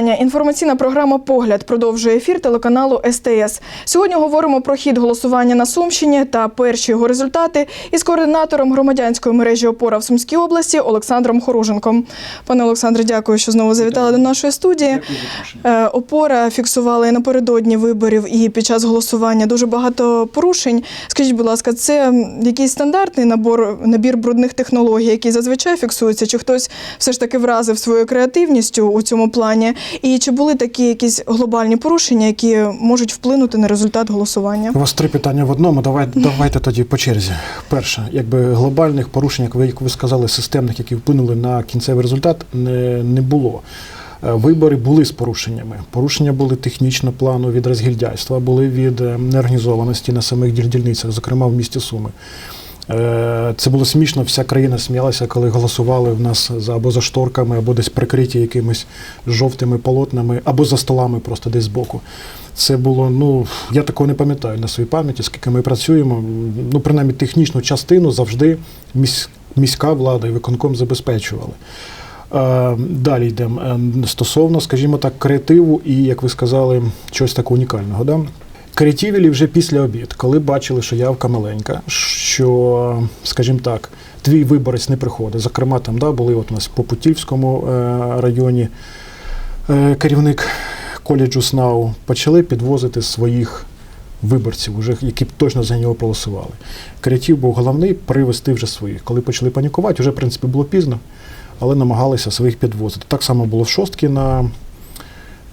Вітання. Інформаційна програма Погляд продовжує ефір телеканалу СТС. Сьогодні говоримо про хід голосування на Сумщині та перші його результати із координатором громадянської мережі опора в Сумській області Олександром Хоруженком. Пане Олександре, дякую, що знову завітали до нашої студії. Е, Опора фіксувала і напередодні виборів, і під час голосування дуже багато порушень. Скажіть, будь ласка, це якийсь стандартний набор набір брудних технологій, який зазвичай фіксується, чи хтось все ж таки вразив своєю креативністю у цьому плані? І чи були такі якісь глобальні порушення, які можуть вплинути на результат голосування? У вас три питання в одному. Давай, давайте тоді по черзі. Перше, якби глобальних порушень, як ви, як ви сказали, системних, які вплинули на кінцевий результат, не, не було. Е, Вибори були з порушеннями. Порушення були технічно плану від розгільдяйства, були від е, неорганізованості на самих діль- дільницях, зокрема в місті Суми. Е, Це було смішно, вся країна сміялася, коли голосували в нас або за шторками, або десь прикриті якимись жовтими полотнами, або за столами просто десь збоку. Це було, ну я такого не пам'ятаю на своїй пам'яті, скільки ми працюємо. Ну, принаймні, технічну частину завжди міська влада і виконком забезпечували. Е, Далі йдемо. Е, Стосовно, скажімо так, креативу і, як ви сказали, чогось такого унікального. Да? Креативілі вже після обід, коли бачили, що явка маленька, що, скажімо так, твій виборець не приходить. Зокрема, там да, були от у нас по Путівському е, районі е, керівник коледжу СНАУ, почали підвозити своїх виборців, уже, які б точно за нього проголосували. Креатив був головний привести вже своїх. Коли почали панікувати, вже в принципі було пізно, але намагалися своїх підвозити. Так само було в шостки на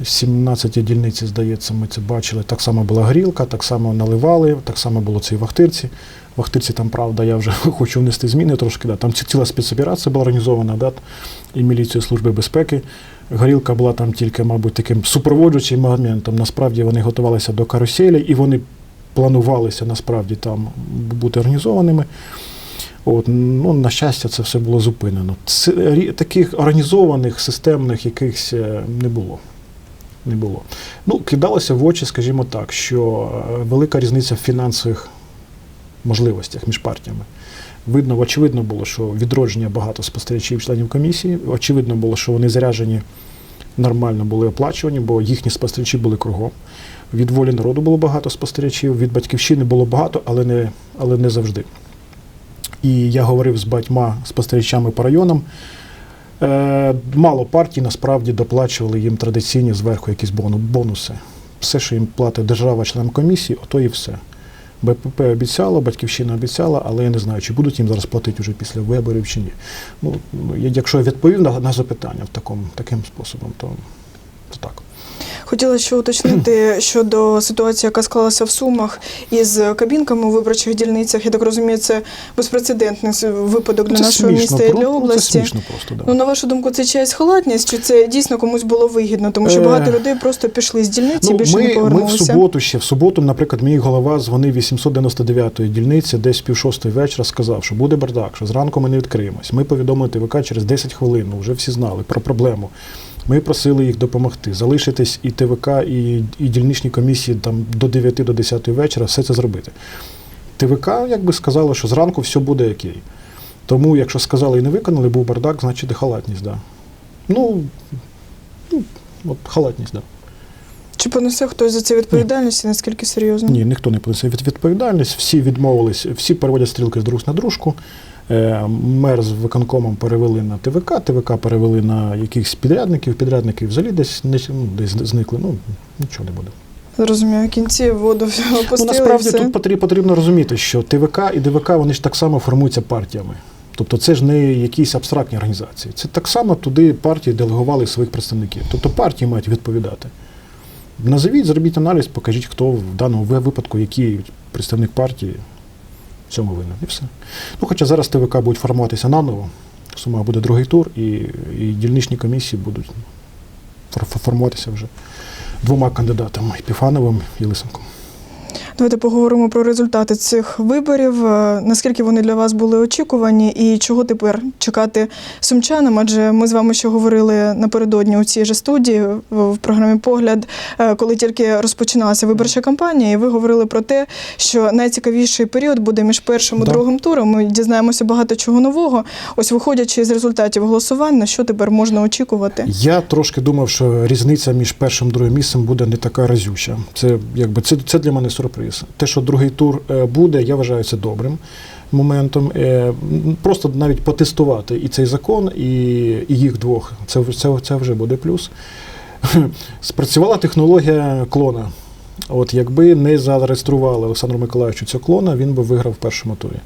17 дільниці, здається, ми це бачили. Так само була грілка, так само наливали, так само було це і в Ахтирці. В Ахтирці там, правда, я вже хочу внести зміни трошки. Да. Там ціла спецоперація була організована, да, і міліцією Служби безпеки. Горілка була там тільки, мабуть, таким супроводжуючим моментом. Насправді вони готувалися до каруселі і вони планувалися насправді там бути організованими. От, ну, на щастя, це все було зупинено. Таких організованих, системних якихось е, не було. Не було. Ну, кидалося в очі, скажімо так, що е, велика різниця в фінансових можливостях між партіями. Видно, очевидно було, що відродження багато спостерігачів членів комісії. Очевидно було, що вони заряджені нормально були оплачувані, бо їхні спостерігачі були кругом. Від волі народу було багато спостерігачів, від батьківщини було багато, але не, але не завжди. І я говорив з батьма спостерігачами по районам. Е, мало партій насправді доплачували їм традиційні зверху якісь бонуси. Все, що їм платить держава членам комісії, ото і все. БПП обіцяло, батьківщина обіцяла, але я не знаю, чи будуть їм зараз платити вже після виборів чи ні. Ну, ну, якщо я відповів на, на запитання в такому, таким способом, то, то так. Хотіла ще уточнити щодо ситуації, яка склалася в Сумах із кабінками у виборчих дільницях. Я так розумію, це безпрецедентний випадок для Це нашого міста і для ну, області. Це просто, да. Ну, на вашу думку, це чиясь халатність, чи це дійсно комусь було вигідно? Тому що Е, багато людей просто пішли з дільниці, Ну, більше ми, не ми в суботу ще в суботу, наприклад, мій голова дзвонив 899-ї дільниці, десь пів шостої вечора, сказав, що буде бардак, що зранку ми не відкриємось. Ми повідомили ТВК через 10 хвилин, ну, вже всі знали про проблему. Ми просили їх допомогти, залишитись і ТВК, і, і дільничні комісії там до 9 до 10 вечора все це зробити. ТВК якби сказало, що зранку все буде окей. Тому, якщо сказали і не виконали, був бардак, значить і халатність, да. Ну, ну от халатність, да. Чи понесе хтось за це відповідальність і наскільки серйозно? Ні, ніхто не понесе відповідальність. Всі відмовились, всі переводять стрілки з друг на дружку. Е, Мер з виконкомом перевели на ТВК, ТВК перевели на якихось підрядників, підрядники взагалі десь, не- ну, десь зникли. Ну, нічого не буде. Зрозумію, кінці воду Ну, опустили. і насправді все. тут потрібно розуміти, що ТВК і ДВК вони ж так само формуються партіями. Тобто це ж не якісь абстрактні організації. Це так само туди партії делегували своїх представників. Тобто партії мають відповідати. Назовіть, зробіть аналіз, покажіть, хто в даному випадку, який представник партії цьому винен. І все. Ну, хоча зараз ТВК будуть формуватися наново, в Сумах буде другий тур, і, і дільничні комісії будуть фор- формуватися вже двома кандидатами Епіфановим і Лисенком. Давайте поговоримо про результати цих виборів. Е, Наскільки вони для вас були очікувані, і чого тепер чекати сумчанам? Адже ми з вами ще говорили напередодні у цій же студії в програмі Погляд, е, коли тільки розпочиналася виборча кампанія, і ви говорили про те, що найцікавіший період буде між першим і Да. другим туром. Ми дізнаємося багато чого нового. Ось виходячи з результатів голосувань, на що тепер можна очікувати? Я трошки думав, що різниця між першим і другим місцем буде не така разюча. Це якби це, це для мене сюрприз. Те, що другий тур е, буде, я вважаю це добрим моментом. Е, Просто навіть потестувати і цей закон, і, і їх двох. Це, це, це вже буде плюс. Спрацювала технологія клона. От якби не зареєстрували Олександру Миколаївичу цього клона, він би виграв в першому турі.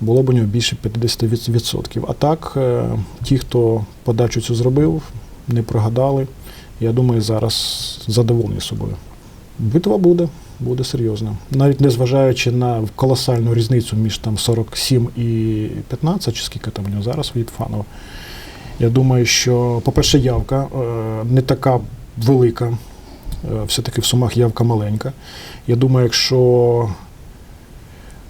Було б у нього більше 50%. А так, е, ті, хто подачу цю зробив, не прогадали. Я думаю, зараз задоволені собою. Битва буде, буде серйозна. Навіть незважаючи на колосальну різницю між там 47 і 15, чи скільки там у нього зараз від фанов. Я думаю, що, по-перше, явка е, не така велика. Е, Все-таки в сумах явка маленька. Я думаю, якщо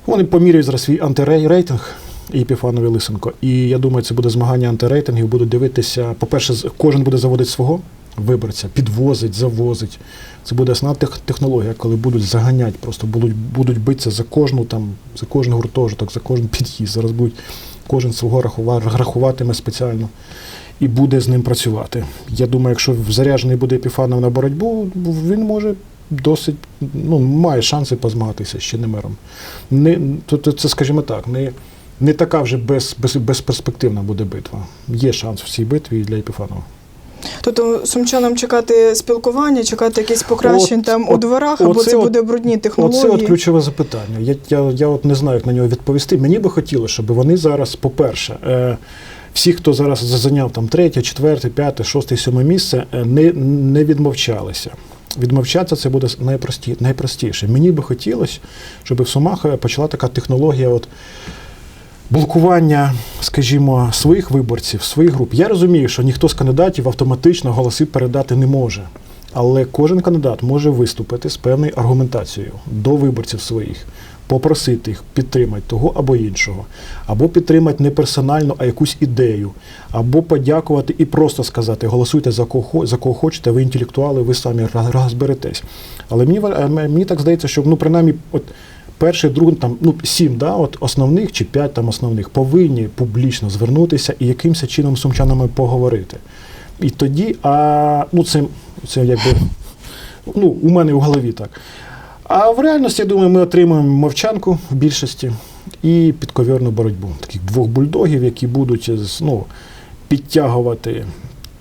вони поміряють зараз свій антирейтинг і Епіфанов і Лисенко. І я думаю, це буде змагання антирейтингів. Будуть дивитися. По-перше, кожен буде заводити свого виборця, підвозить, завозить. Це буде основна технологія, коли будуть заганяти, просто будуть, будуть битися за кожну там, за кожен гуртожиток, за кожен під'їзд. Зараз будуть кожен свого рахува- рахуватиме спеціально і буде з ним працювати. Я думаю, якщо заряджений буде Епіфанов на боротьбу, він може досить ну, має шанси позмагатися ще не мером. Не, то, це, скажімо так, не, не така вже без, без, безперспективна буде битва. Є шанс в цій битві для Епіфанова. Тобто сумчанам чекати спілкування, чекати якісь покращень От- там у от- дворах, або це от- буде брудні технології. Оце от ключове запитання. Я, я, я от не знаю, як на нього відповісти. Мені би хотілося, щоб вони зараз, по-перше, е, всі, хто зараз зайняв там третє, четверте, п'яте, шосте, сьоме місце, е, не, не відмовчалися. Відмовчатися це буде найпрості, найпростіше. Мені би хотілося, щоб в Сумах е, почала така технологія. От, блокування, скажімо, своїх виборців, своїх груп. Я розумію, що ніхто з кандидатів автоматично голоси передати не може. Але кожен кандидат може виступити з певною аргументацією до виборців своїх, попросити їх підтримати того або іншого, або підтримати не персонально, а якусь ідею, або подякувати і просто сказати: голосуйте за кого, за кого хочете, ви інтелектуали, ви самі розберетесь. Але мені, мені так здається, що ну, принаймні, от перший, другий, там, ну, сім, да, от основних чи п'ять там основних повинні публічно звернутися і якимось чином з сумчанами поговорити. І тоді, а ну це, це якби ну, у мене в голові так. А в реальності, я думаю, ми отримаємо мовчанку в більшості і підковірну боротьбу. Таких двох бульдогів, які будуть ну, підтягувати.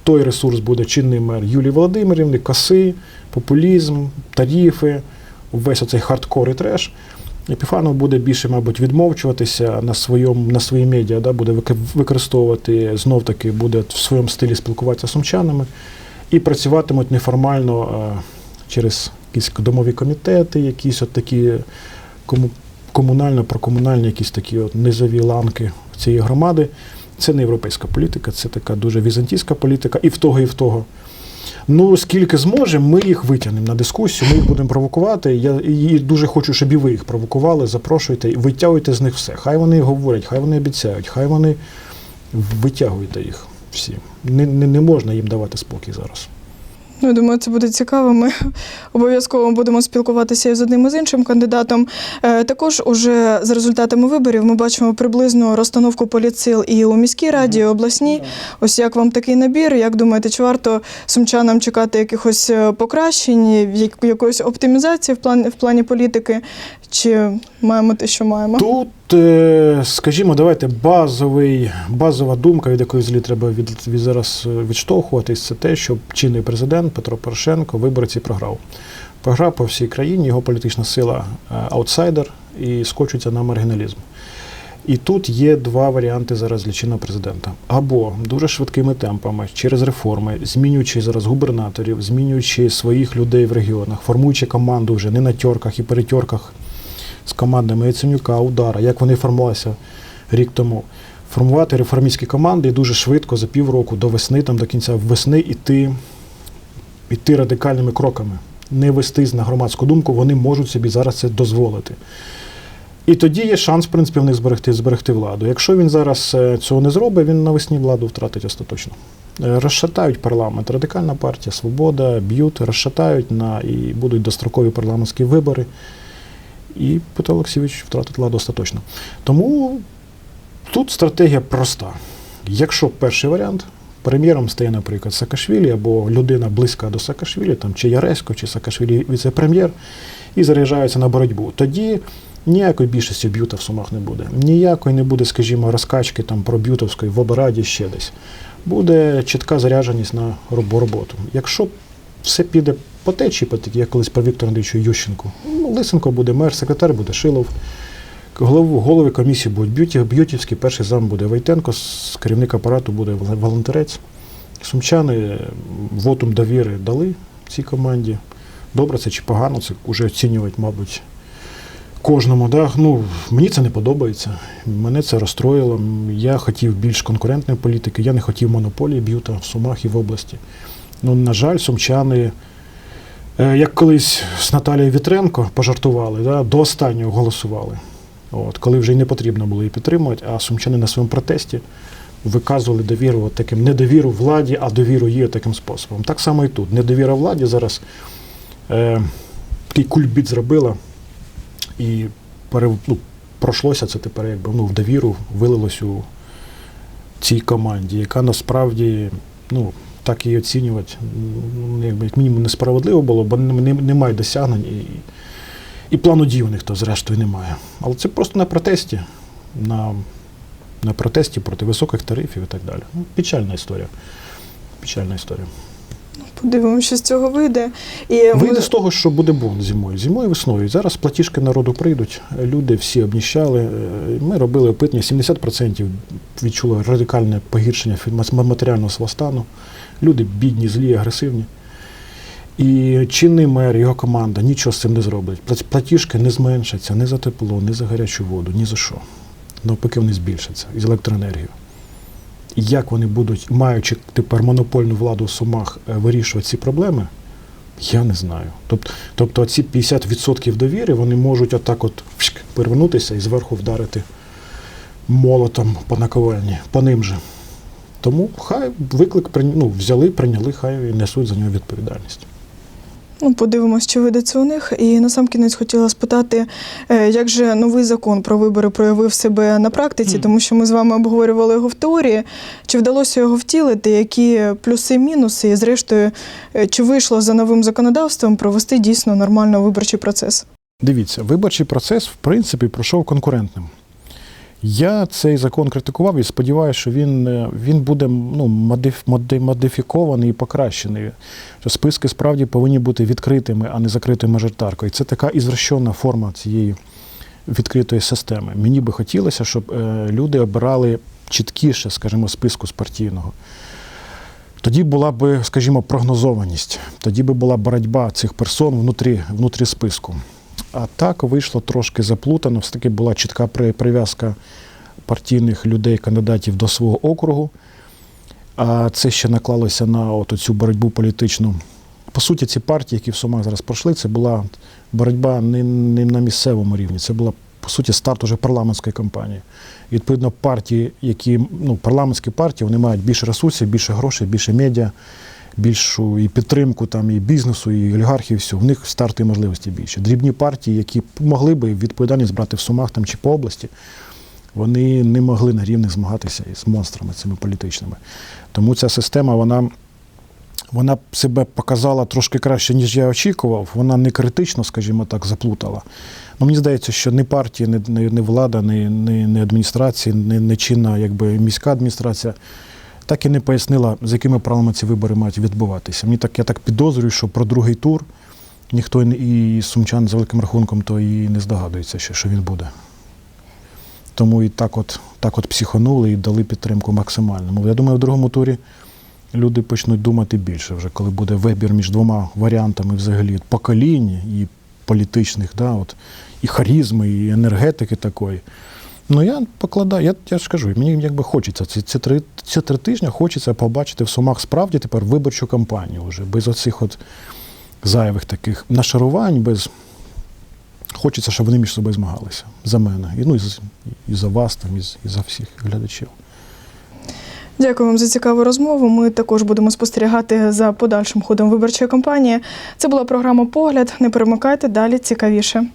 Той ресурс буде чинний мер Юлії Володимирівни, коси, популізм, тарифи, весь оцей хардкор і треш. Епіфанов буде більше, мабуть, відмовчуватися на своєму на свої медіа, да, буде використовувати знов таки буде в своєму стилі спілкуватися з сумчанами і працюватимуть неформально е, через якісь домові комітети, якісь от такі кому, комунально-прокомунальні, якісь такі от низові ланки цієї громади. Це не європейська політика, це така дуже візантійська політика, і в того, і в того. Ну, скільки зможемо, ми їх витягнемо на дискусію, ми їх будемо провокувати. Я і дуже хочу, щоб і ви їх провокували, запрошуйте витягуйте з них все. Хай вони говорять, хай вони обіцяють, хай вони витягуйте їх всі. Не, не, не можна їм давати спокій зараз. Ну, я думаю, це буде цікаво. Ми обов'язково будемо спілкуватися і з одним і з іншим кандидатом. Е, Також уже за результатами виборів ми бачимо приблизну розстановку політсил і у міській раді, і обласній. Ось як вам такий набір? Як думаєте, чи варто сумчанам чекати якихось е, покращень, як- якоїсь оптимізації в плані в плані політики? Чи маємо те, що маємо? Тут, скажімо, давайте базовий, базова думка, від якої взагалі треба від, від зараз е, відштовхуватись, це те, що чинний президент Петро Порошенко виборці програв. Програв по всій країні, його політична сила е, аутсайдер і скочується на маргіналізм. І тут є два варіанти зараз для чинного президента. Або дуже швидкими темпами, через реформи, змінюючи зараз губернаторів, змінюючи своїх людей в регіонах, формуючи команду вже не на тьорках і перетьорках з командами Яценюка, Удара, як вони формувалися рік тому. Формувати реформістські команди і дуже швидко за півроку до весни, там до кінця весни, іти, іти радикальними кроками. не вестись на громадську думку, вони можуть собі зараз це дозволити. І тоді є шанс, в принципі, в них зберегти, зберегти владу. Якщо він зараз е, цього не зробить, він навесні владу втратить остаточно. Е, Розшатають парламент. Радикальна партія, свобода, б'ють, розшатають на і будуть дострокові парламентські вибори. І Петро Олексійович втратить владу остаточно. Тому тут стратегія проста. Якщо перший варіант, прем'єром стає, наприклад, Саакашвілі або людина близька до Саакашвілі, там чи Яресько, чи Саакашвілі віце-прем'єр, і заряджаються на боротьбу, тоді ніякої більшості б'юта в сумах не буде. Ніякої не буде, скажімо, розкачки там про б'ютовської в обраді ще десь. Буде чітка зарядженість на роботу. Якщо все піде по течії, по як колись про Віктора Андрійовича Ющенку, ну, Лисенко буде мер, секретар буде Шилов, голову, голови комісії будуть б'юті, б'ютівські, перший зам буде Войтенко, керівник апарату буде волонтерець. Сумчани вотум довіри дали цій команді. Добре це чи погано, це вже оцінювати, мабуть, кожному. Да? Ну, мені це не подобається. Мене це розстроїло. Я хотів більш конкурентної політики, я не хотів монополії б'юта в Сумах і в області. Ну, на жаль, сумчани, як колись з Наталією Вітренко пожартували, да, до останнього голосували. От, коли вже й не потрібно було її підтримувати, а сумчани на своєму протесті виказували довіру таким недовіру владі, а довіру їй таким способом. Так само і тут. Недовіра владі зараз е, такий кульбіт зробила і пере, ну, пройшлося це тепер якби ну, в довіру вилилось у цій команді, яка насправді, ну, так її оцінювати, ну, якби, як мінімум несправедливо було, бо не- не- немає досягнень і, і плану дій у них то зрештою немає. Але це просто на протесті, на, на протесті проти високих тарифів і так далі. Ну, печальна історія. Печальна історія. Подивимося, що з цього вийде. І ми- Вийде з того, що буде бунт зимою. Зимою весною. Зараз платіжки народу прийдуть, люди всі обніщали. Е, Ми робили опитування, 70% відчули радикальне погіршення матеріального свого стану. Люди бідні, злі, агресивні. І чинний мер, його команда нічого з цим не зроблять. Платіжки не зменшаться ні за тепло, ні за гарячу воду, ні за що. Навпаки, вони збільшаться із електроенергією. Як вони будуть, маючи тепер монопольну владу в Сумах, е, вирішувати ці проблеми, я не знаю. Тобто, тобто ці 50% довіри вони можуть отак от перевернутися і зверху вдарити молотом по наковальні, по ним же. Тому хай виклик ну, взяли, прийняли, хай і несуть за нього відповідальність. Ну, подивимось, чи вийде це у них. І на сам кінець хотіла спитати, е, як же новий закон про вибори проявив себе на практиці, тому що ми з вами обговорювали його в теорії. Чи вдалося його втілити? Які плюси, мінуси? І зрештою, е, чи вийшло за новим законодавством провести дійсно нормально виборчий процес? Дивіться, виборчий процес, в принципі, пройшов конкурентним. Я цей закон критикував і сподіваюся, що він, е, він буде ну, модиф, моди- модифікований і покращений. Що списки справді повинні бути відкритими, а не закритою мажоритаркою. Це така ізвращена форма цієї відкритої системи. Мені би хотілося, щоб е, люди обирали чіткіше, скажімо, списку з партійного. Тоді була б, скажімо, прогнозованість, тоді би була боротьба цих персон внутрі, внутрі списку. А так вийшло трошки заплутано. Все таки була чітка прив'язка партійних людей, кандидатів до свого округу. А це ще наклалося на от цю боротьбу політичну. По суті, ці партії, які в Сумах зараз пройшли, це була боротьба не, не на місцевому рівні, це була, по суті, старт уже парламентської кампанії. І, відповідно, партії, які ну, парламентські партії, вони мають більше ресурсів, більше грошей, більше медіа, більшу і підтримку там, і бізнесу, і олігархів, все. В них старти і можливості більше. Дрібні партії, які могли би відповідальність брати в Сумах там, чи по області, вони не могли на рівних змагатися із монстрами цими політичними. Тому ця система, вона, вона себе показала трошки краще, ніж я очікував. Вона не критично, скажімо так, заплутала. Ну, мені здається, що ні партії, ні, ні влада, ні, ні адміністрації, ні, ні чинна якби, міська адміністрація так і не пояснила, з якими правилами ці вибори мають відбуватися. Мені так, я так підозрюю, що про другий тур ніхто і сумчан за великим рахунком то і не здогадується, ще, що він буде. Тому і так от, так от психонули і дали підтримку максимальному. Я думаю, в другому турі люди почнуть думати більше вже, коли буде вибір між двома варіантами взагалі поколінь і політичних, да, от, і харізми, і енергетики такої. Ну, я покладаю, я, я ж кажу, мені якби хочеться ці, ці, три, ці три тижні хочеться побачити в Сумах справді тепер виборчу кампанію вже, без оцих от зайвих таких нашарувань, без. Хочеться, щоб вони між собою змагалися за мене. І, ну, і, і за вас, там, і, і за всіх глядачів. Дякую вам за цікаву розмову. Ми також будемо спостерігати за подальшим ходом виборчої кампанії. Це була програма Погляд. Не перемикайте далі цікавіше.